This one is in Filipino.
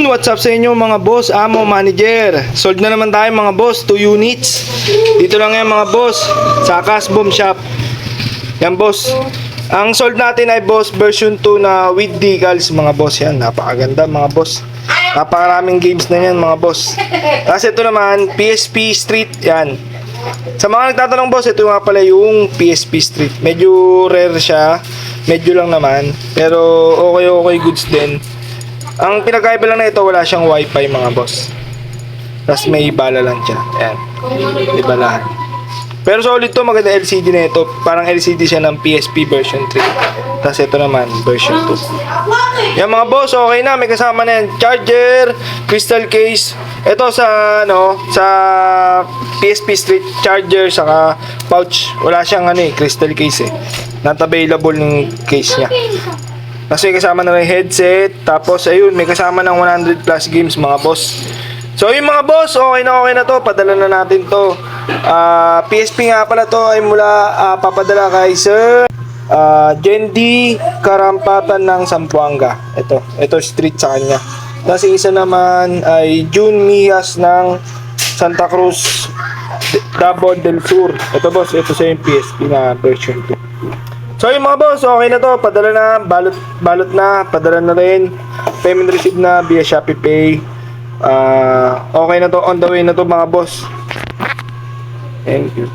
What's up sa inyo mga boss, amo, manager. Sold na naman tayo mga boss, 2 units. Dito lang yan mga boss Sa Akas Boom Shop. Yan boss. Ang sold natin ay boss version 2 na with decals mga boss. Yan Napakaganda mga boss. Napakaraming games na yan mga boss. Tapos ito naman, PSP Street Yan. Sa mga nagtatanong boss, ito nga pala yung PSP Street. Medyo rare siya. Medyo lang naman. Pero okay okay goods din ang pinagkaiba lang na ito, wala siyang wifi mga boss. Tapos may bala lang siya. Ayan. May balahan. Pero solid to, maganda LCD na ito. Parang LCD siya ng PSP version 3. Tapos ito naman, version 2. Yan mga boss, okay na. May kasama na yan. Charger, crystal case. Ito sa, ano, sa PSP Street charger, saka pouch. Wala siyang, ano eh, crystal case eh. Not available yung case niya. Kasi may kasama na rin headset. Tapos ayun, may kasama ng 100 plus games mga boss. So yung mga boss, okay na okay na to. Padala na natin to. Ah, PSP nga pala to ay mula ah, papadala kay Sir ah, Jendi Karampatan ng Sampuanga. Ito, ito street sa kanya. Tapos isa naman ay June Mias ng Santa Cruz Davao del Sur. Ito boss, ito sa yung PSP na version 2. So yung mga boss, okay na to. Padala na, balot, balot na, padala na rin. Payment receipt na via Shopee Pay. Ah, okay na to, on the way na to mga boss. Thank you.